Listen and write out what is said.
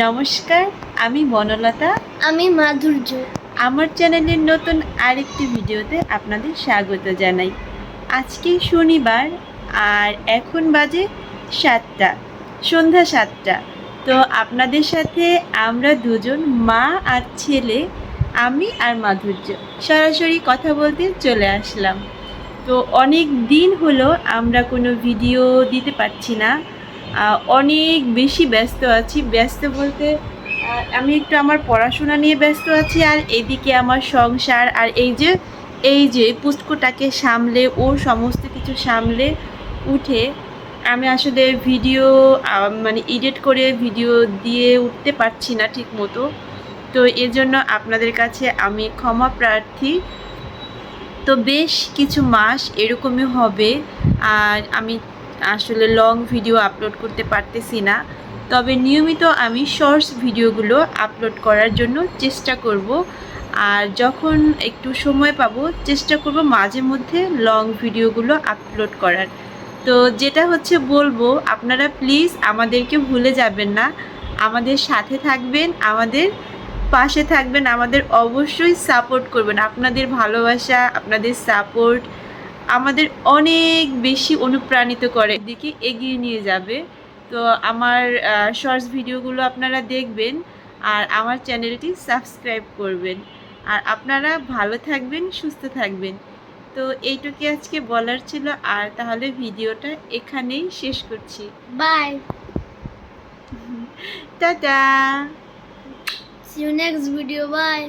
নমস্কার আমি বনলতা আমি মাধুর্য। আমার চ্যানেলের নতুন আরেকটি ভিডিওতে আপনাদের স্বাগত জানাই। আজকে শনিবার আর এখন বাজে সাতটা সন্ধ্যা সাতটা। তো আপনাদের সাথে আমরা দুজন মা আর ছেলে আমি আর মাধুর্য সরাসরি কথা বলতে চলে আসলাম। তো অনেক দিন হলো আমরা কোনো ভিডিও দিতে পারছি না। অনেক বেশি ব্যস্ত আছি। ব্যস্ত বলতে আমি একটু আমার পড়াশোনা নিয়ে ব্যস্ত আছি আর এদিকে আমার সংসার আর এই যে এই যে পুষ্কটাকে সামলে ওর সমস্ত কিছু সামলে উঠে আমি আসলে ভিডিও মানে এডিট করে ভিডিও দিয়ে উঠতে পারছি না ঠিক মতো তো এর জন্য আপনাদের কাছে আমি ক্ষমা প্রার্থী। তো বেশ কিছু মাস এরকমই হবে। আর আমি আসলে লং ভিডিও আপলোড করতে পারতেছি না। তবে নিয়মিত আমি শর্টস ভিডিওগুলো আপলোড করার জন্য চেষ্টা করব। আর যখন একটু সময় পাবো, চেষ্টা করব মাঝে মধ্যে লং ভিডিওগুলো আপলোড করার। তো যেটা হচ্ছে বলব, আপনারা প্লিজ আমাদেরকে ভুলে যাবেন না। আমাদের সাথে থাকবেন, আমাদের পাশে থাকবেন, আমাদের অবশ্যই সাপোর্ট করবেন। আপনাদের ভালোবাসা, আপনাদের সাপোর্ট আমাদের অনেক বেশি অনুপ্রাণিত করে। দিকে এগিয়ে নিয়ে যাবে। তো আমার শর্টস ভিডিওগুলো আপনারা দেখবেন আর আমার চ্যানেলটি সাবস্ক্রাইব করবেন। আর আপনারা ভালো থাকবেন সুস্থ থাকবেন। তো এইটুকু আজকে বলার ছিল। আর তাহলে ভিডিওটা এখানেই শেষ করছি। Bye tata! See you next video bye